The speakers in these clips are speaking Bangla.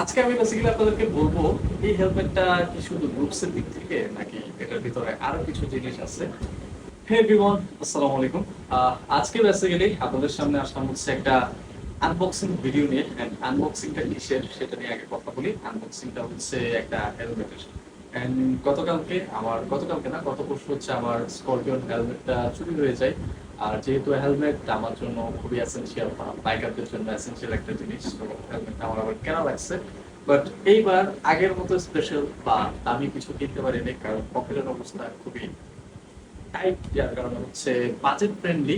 আজকে আমি বেসিক্যালি আপনাদেরকে বলব, এই হেলমেটটা কি শুধু লুকসের দিক থেকে নাকি এটার ভিতরে আরও কিছু জিনিস আছে। হে বিমন আসসালামু আলাইকুম। আজকে বেসিক্যালি আপনাদের সামনে আসলাম হচ্ছে একটা আনবক্সিং ভিডিও নিয়ে। আনবক্সিংটা কিসের সেটা নিয়ে আগে কথা বলি। আনবক্সিংটা হচ্ছে একটা হেলমেটের এন্ড গতকালকে আমার গতকালকে না, গত পরশু হচ্ছে আমার স্করপিয়ন হেলমেটটা চুরি হয়ে যায়। আর যেহেতু হেলমেট আমার জন্য খুবই এসেন্সিয়াল বাইকারদের জন্য এসেন্সিয়াল একটা জিনিস, তো হেলমেটটা আমার আবার কেনা লাগছে। বাট এইবার আগের মতো স্পেশাল বা দামি কিছু কিনতে পারিনি, কারণ পকেটের অবস্থা খুবই টাইট যার কারণে হচ্ছে বাজেট ফ্রেন্ডলি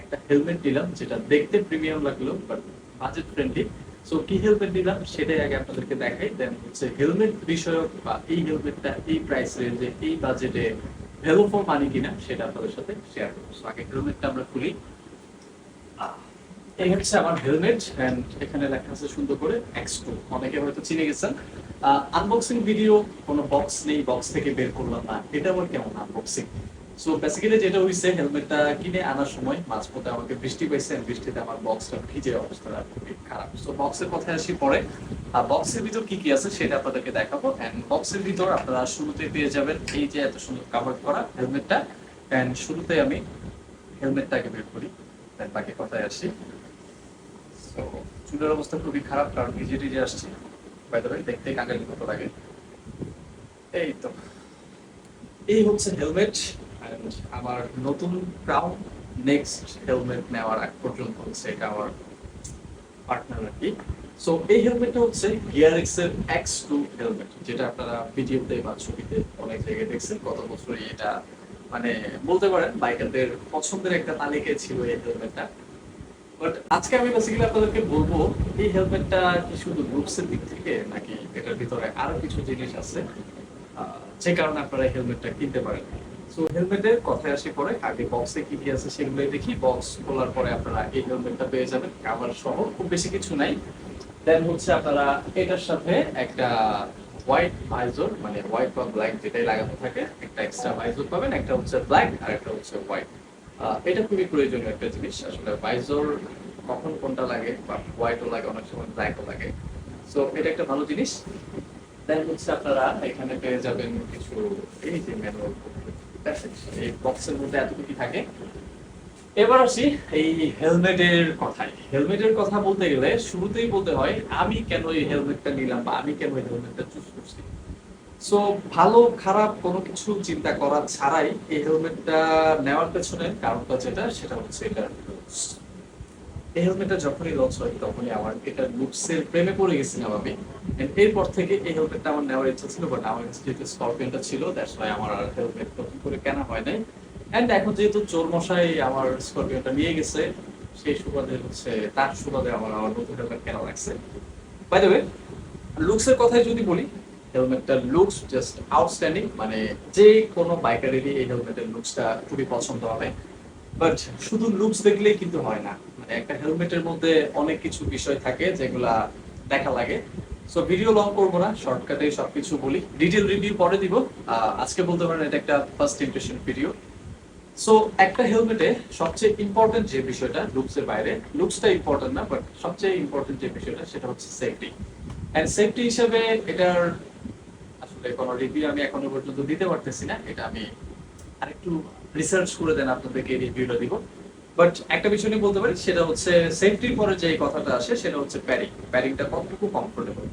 একটা হেলমেট নিলাম, যেটা দেখতে প্রিমিয়াম লাগল বাট বাজেট ফ্রেন্ডলি সো কি হেলমেট নিলাম, সেটাই আগে আপনাদেরকে দেখাই। দেন হচ্ছে হেলমেট বিষয়ক বা এই হেলমেটটা এই প্রাইস রেঞ্জে এই বাজেটে ভ্যালু ফর মানি কিনা সেটা আপনাদের সাথে শেয়ার করব। আগে হেলমেটটা আমরা খুলি। এই হচ্ছে আমার হেলমেট এন্ড এখানে লেখা আছে সুন্দর করে এক্স টু অনেকে হয়তো চিনে গেছেন। আনবক্সিং ভিডিও কোনো বক্স নেই বক্স থেকে বের করলাম না। এটা আবার কেমন আনবক্সিং সো বেসিক্যালি যেটা হইছে হেলমেটটা কিনে আনার সময় মাঝপথে আমাকে বৃষ্টি পাইছে বৃষ্টিতে আমার বক্সটা ভিজে অবস্থাটা খুবই খারাপ। সো বক্সের কথায় আসি পরে। আর বক্সের ভিতর কি কি আছে সেটা আপনাদেরকে দেখাবো। এন্ড বক্সের ভিতর আপনারা শুরুতে পেয়ে যাবেন এই যে এত সুন্দর কাভার করা হেলমেটটা এন্ড শুরুতে আমি হেলমেটটাকে বের করি। বাকি কথায় আসি। চুলের অবস্থা খুবই খারাপ, কারণ ভিজে টিজে আসছি। দেখতে কাঙ্গালি মতো লাগে। এই তো। এই হচ্ছে হেলমেট আমার নতুন ক্রাউন নেক্সট হেলমেট নেওয়ার আগ পর্যন্ত হচ্ছে এটা আমার পার্টনার আর কি। সো এই হেলমেটটা হচ্ছে গিয়ারেক্স এর এক্স টু হেলমেট যেটা আপনারা বা ছবিতে অনেক জায়গায় দেখছেন। গত এটা মানে বলতে পারেন বাইকারদের পছন্দের একটা তালিকায় ছিল এই হেলমেটটা বাট আজকে আমি বেসিক্যালি আপনাদেরকে বলব, এই হেলমেটটা কি শুধু লুকসের দিক থেকে, নাকি এটার ভিতরে আরও কিছু জিনিস আছে? যে কারণে আপনারা হেলমেটটা কিনতে পারেন। সো হেলমেটের কথায় আসি পরে, আগে বক্সে কি কি আছে সেগুলোই দেখি। বক্স খোলার পরে আপনারা এই হেলমেটটা পেয়ে যাবেন কাভার সহ। খুব বেশি কিছু নাই। দেন হচ্ছে আপনারা এটার সাথে একটা হোয়াইট ভাইজর মানে হোয়াইট বা ব্ল্যাক যেটাই লাগানো থাকে, একটা এক্সট্রা ভাইজর পাবেন, একটা হচ্ছে ব্ল্যাক আর একটা হচ্ছে হোয়াইট এটা খুবই প্রয়োজনীয় একটা জিনিস। আসলে ভাইজর কখন কোনটা লাগে বা হোয়াইটও লাগে, অনেক সময় ব্ল্যাকও লাগে। সো এটা একটা ভালো জিনিস। দেন হচ্ছে আপনারা এখানে পেয়ে যাবেন কিছু এই যে ম্যানুয়াল বক্সের মধ্যে এতটুকু থাকে। এবার আসি এই হেলমেটের কথায়। হেলমেটের কথা বলতে গেলে শুরুতেই বলতে হয়, আমি কেন এই হেলমেটটা নিলাম বা আমি কেন এই হেলমেটটা চুজ করছি? সো ভালো, খারাপ কোনো কিছু চিন্তা করা ছাড়াই এই হেলমেটটা নেওয়ার পেছনে কারণটা যেটা, সেটা হচ্ছে হেলমেটটা যখনই লঞ্চ হয়, তখনই আমার এটা লুকসের প্রেমে পড়ে গেছিলাম আমি এরপর থেকে এই হেলমেটটা আমার নেওয়ার ইচ্ছা ছিল বাট আমার কাছে যেহেতু স্করপিয়নটা ছিল দ্যাটস ওয়াই আমার আর হেলমেট নতুন করে কেনা হয় নাই। এন্ড এখন যেহেতু চোর মশাই আমার স্করপিয়নটা নিয়ে গেছে, সেই সুবাদে হচ্ছে, তার সুবাদে আমার আমার নতুন হেলমেট কেনা লাগছে। বাই দ্য ওয়ে লুকসের কথাই যদি বলি হেলমেটটার লুকস জাস্ট আউটস্ট্যান্ডিং মানে যে কোনো বাইকারেরই এই হেলমেটের লুকসটা খুবই পছন্দ হবে। বাট শুধু লুকস দেখলেই কিন্তু হয় না। একটা হেলমেটের মধ্যে অনেক কিছু বিষয় থাকে যেগুলা দেখা লাগে। সো ভিডিও লং করব না শর্টকাটে সবকিছু বলি। ডিটেল রিভিউ পরে দিব। আজকে বলতে পারেন এটা একটা ফার্স্ট ইমপ্রেশন ভিডিও সো একটা হেলমেটে সবচেয়ে ইম্পর্টেন্ট যে বিষয়টা লুকসের বাইরে লুকসটা ইম্পর্টেন্ট না বাট সবচেয়ে ইম্পর্টেন্ট যে বিষয়টা, সেটা হচ্ছে সেফটি এন্ড সেফটি হিসেবে এটার আসলে কোনো রিভিউ আমি এখনও পর্যন্ত দিতে পারতেছি না। এটা আমি আরেকটু রিসার্চ করে দেন আপনাদেরকে রিভিউটা দিব। বাট একটা বিষয় নিয়ে বলতে পারি, সেটা হচ্ছে সেফটির পরে যে কথাটা আসে, সেটা হচ্ছে প্যাডিং প্যাডিংটা কতটুকু কমফোর্টেবল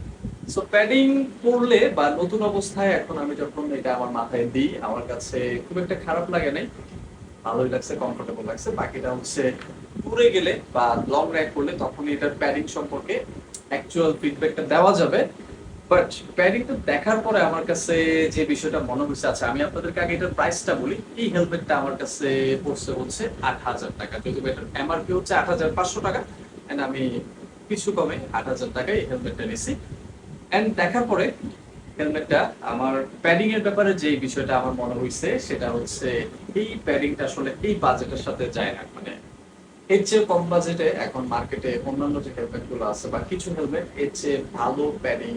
সো প্যাডিং পরলে বা নতুন অবস্থায় এখন আমি যখন এটা আমার মাথায় দিই, আমার কাছে খুব একটা খারাপ লাগে নাই। ভালোই লাগছে কমফোর্টেবল লাগছে। বাকিটা হচ্ছে ট্যুরে গেলে বা লং রাইড করলে তখন এটার প্যাডিং সম্পর্কে অ্যাকচুয়াল ফিডব্যাকটা দেওয়া যাবে। বাট প্যাডিংটা দেখার পরে আমার কাছে যে বিষয়টা মনে হয়েছে আচ্ছা আমি আপনাদেরকে আগে এটার প্রাইসটা বলি। এই হেলমেটটা আমার কাছে পড়ছে হচ্ছে আট হাজার টাকা। যদি এটার এমআরপি হচ্ছে আট হাজার পাঁচশো টাকা এন্ড আমি কিছু কমে আট হাজার টাকায় এই হেলমেটটা নিছি এন্ড দেখার পরে হেলমেটটা আমার প্যাডিং এর ব্যাপারে যে বিষয়টা আমার মনে হয়েছে, সেটা হচ্ছে এই প্যাডিংটা আসলে এই বাজেটের সাথে যায় না। মানে এর চেয়ে কম বাজেটে এখন মার্কেটে অন্যান্য যে হেলমেটগুলো আছে বা কিছু হেলমেট এর চেয়ে ভালো প্যাডিং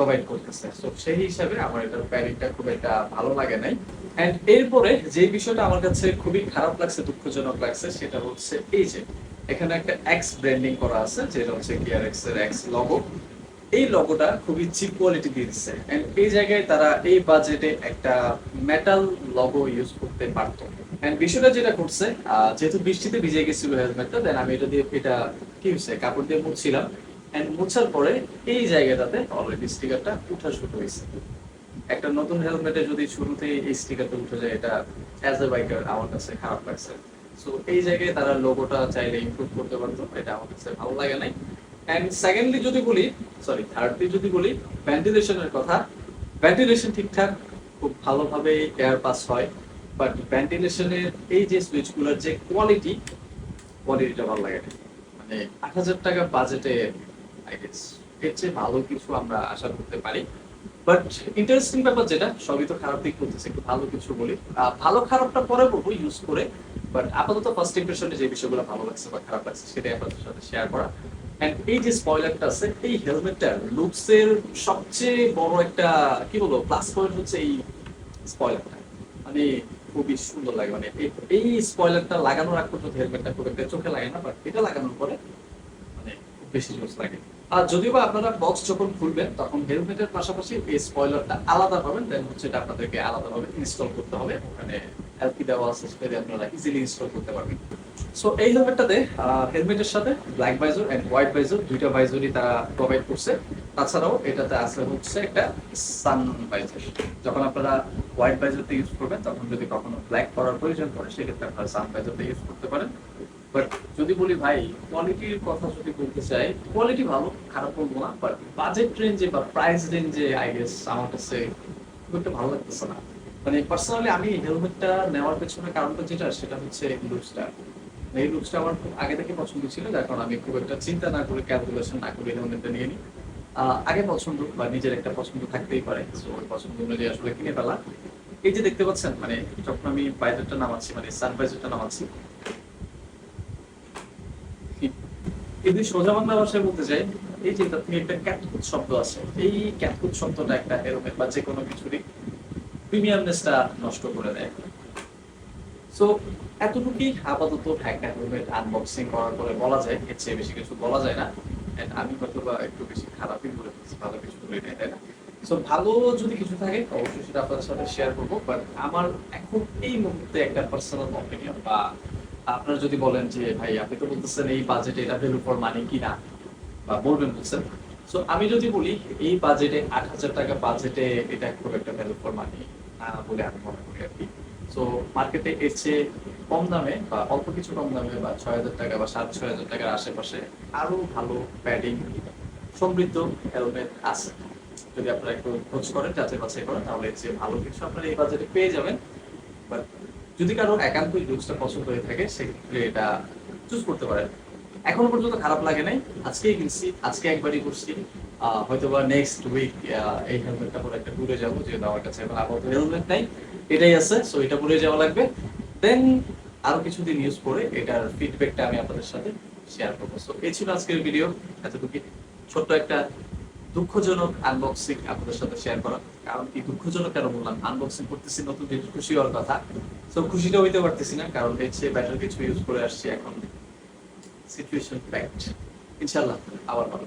প্রোভাইড করতেছে। তো সেই হিসাবে আমার প্যাডিংটা খুব একটা ভালো লাগে নাই। এন্ড এরপরে যে বিষয়টা আমার কাছে খুবই খারাপ লাগছে দুঃখজনক লাগছে সেটা হচ্ছে এই যে এখানে একটা এক্স ব্র্যান্ডিং করা আছে যেটা হচ্ছে এক্সের এক্স লগো এই লগোটা খুবই চিপ কোয়ালিটি দিয়ে দিচ্ছে এন্ড এই জায়গায় তারা এই বাজেটে একটা মেটাল লগো ইউজ করতে পারতো। এন্ড বিষয়টা যেটা করছে আহ, যেহেতু বৃষ্টিতে ভিজে গেছিল হেলমেটটা দেন আমি এটা দিয়ে এটা কি হয়েছে কাপড় দিয়ে মুছছিলাম মুছার পরে এই জায়গাটাতে অলরেডি স্টিকারটা উঠা শুরু হয়েছে। একটা নতুন হেলমেটে যদি শুরুতে এই স্টিকারটা উঠে যায়, এটা অ্যাজ এ বাইকার আমার কাছে খারাপ লাগছে। সো এই জায়গায় তারা লোগোটা চাইলে ইমপ্রুভ করতে পারতো, এটা আমার কাছে ভালো লাগে নাই। এন্ড সেকেন্ডলি যদি বলি সরি থার্ডলি যদি বলি ভেন্টিলেশনের কথা। ভেন্টিলেশন ঠিকঠাক, খুব ভালোভাবে এয়ার পাস হয়। বাট ভেন্টিলেশনের এই যে সুইচগুলোর যে কোয়ালিটি কোয়ালিটিটা ভালো লাগে মানে আট হাজার টাকা বাজেটে ভালো কিছু আমরা আশা করতে পারি। বাট ইন্টারেস্টিং ব্যাপার যেটা, সবই তো খারাপ দিক একটু ভালো কিছু বলি। ভালো খারাপটা পরে বলব ইউজ করে বাট আপাতত ফার্স্ট যে বিষয়গুলো ভালো লাগছে বা খারাপ লাগছে সেটাই আপনাদের সাথে শেয়ার করা। এই যে স্পয়লারটা আছে, এই সবচেয়ে বড় একটা, কি বলব প্লাস পয়েন্ট হচ্ছে এই স্পয়লারটা মানে খুবই সুন্দর লাগে মানে এই স্পয়লারটা লাগানোর আগ পর্যন্ত হেলমেটটা খুব একটা চোখে লাগে না বাট এটা লাগানোর পরে মানে খুব বেশি জোস লাগে। আর যদিও বা আপনারা বক্স যখন খুলবেন, তখন হেলমেটের পাশাপাশি এই স্পয়লারটা আলাদা পাবেন দেন হচ্ছে এটা আপনাদেরকে আলাদাভাবে ইনস্টল করতে হবে। ওখানে এলপি দেওয়া আছে সেটা আপনারা ইজিলি ইনস্টল করতে পারবেন। সো এই হেলমেটটাতে হেলমেটের সাথে black visor and white visor দুইটা ভাইজরই তারা প্রোভাইড করছে। তাছাড়াও এটাতে আছে হচ্ছে একটা সান ভাইজর যখন আপনারা হোয়াইট ভাইজরটা ইউজ করবেন, তখন যদি কখনো ব্ল্যাক করার প্রয়োজন পড়ে, সেক্ষেত্রে আপনারা সান ভাইজরটা ইউজ করতে পারেন। বাট যদি বলি ভাই কোয়ালিটির কথা যদি বলতে চাই কোয়ালিটি ভালো, খারাপ বলব না বাট বাজেট রেঞ্জে বা প্রাইস রেঞ্জে আই গেস আমার কাছে খুব একটা ভালো লাগতেছে না। মানে পার্সোনালি আমি হেলমেটটা নেওয়ার পেছনে কারণটা যেটা, সেটা হচ্ছে লুকসটা এই লুকসটা আমার খুব আগে থেকে পছন্দ ছিল, যার কারণে আমি খুব একটা চিন্তা না করে ক্যালকুলেশন না করে হেলমেটটা নিয়ে নিই আগে পছন্দ বা নিজের একটা পছন্দ থাকতেই পারে পছন্দ অনুযায়ী আসলে কিনে ফেলা। এই যে দেখতে পাচ্ছেন মানে যখন আমি বাইজারটা নামাচ্ছি মানে সান বাইজারটা নামাচ্ছি যদি সোজা বাংলা ভাষায় বলতে চাই, এই যে তার একটা ক্যাটকুট শব্দ আছে, এই ক্যাটকুট শব্দটা একটা হেলমেট বা যে কোনো কিছুরই প্রিমিয়ামনেসটা নষ্ট করে দেয়। সো এতটুকুই আপাতত একটা হেলমেট আনবক্সিং করার পরে বলা যায়, এর চেয়ে বেশি কিছু বলা যায় না। আমি হয়তো বা একটু বেশি খারাপই বলে ফেলছি, ভালো কিছু বলে নাই, তাই না? সো ভালো যদি কিছু থাকে, অবশ্যই সেটা আপনাদের সাথে শেয়ার করব। বাট আমার এখন এই মুহূর্তে একটা পার্সোনাল অপিনিয়ন বা আপনারা যদি বলেন যে, ভাই, আপনি তো বলতেছেন এই বাজেটে এটা ভ্যালু ফর মানি কিনা? বা বলবেন বলছেন। সো আমি যদি বলি, এই বাজেটে আট হাজার টাকা বাজেটে এটা খুব একটা ভ্যালু ফর মানি বলে আমি মনে করি আর কি। সো মার্কেটে এর চেয়ে কম দামে বা অল্প কিছু কম দামে বা ছয় হাজার টাকা বা সাত, ছয় হাজার টাকার আশেপাশে আরও ভালো প্যাডিং সমৃদ্ধ হেলমেট আছে। যদি আপনারা একটু খোঁজ করেন যাচাই বাছাই করেন, তাহলে এর চেয়ে ভালো কিছু আপনারা এই বাজেটে পেয়ে যাবেন। যদি কারও একান্তই লুকসটা পছন্দ হয়ে থাকে সেক্ষেত্রে এটা চুজ করতে পারেন। এখনও পর্যন্ত খারাপ লাগে নাই। আজকেই কিনছি আজকে একবারই করছি। আহ, হয়তোবা নেক্সট উইক এই হেলমেটটা পরে একটা ট্যুরে যাব যেহেতু আমার কাছে এখন আপাতত হেলমেট নাই। এটাই আছে সো এটা পরে যাওয়া লাগবে। দেন আরও কিছুদিন ইউজ করে এটার ফিডব্যাকটা আমি আপনাদের সাথে শেয়ার করব। সো এই ছিল আজকের ভিডিও এতটুকু ছোট্ট একটা দুঃখজনক আনবক্সিং আপনাদের সাথে শেয়ার করা। কারণ কি দুঃখজনক কেন বললাম? আনবক্সিং করতেছি নতুন জিনিস খুশি হওয়ার কথা। তো খুশিটা হইতে পারতেছি না, কারণ এর ব্যাটার কিছু ইউজ করে আসছি এখন। সিচুয়েশন ফ্যাক্ট ইনশাল্লাহ আবার ভালো।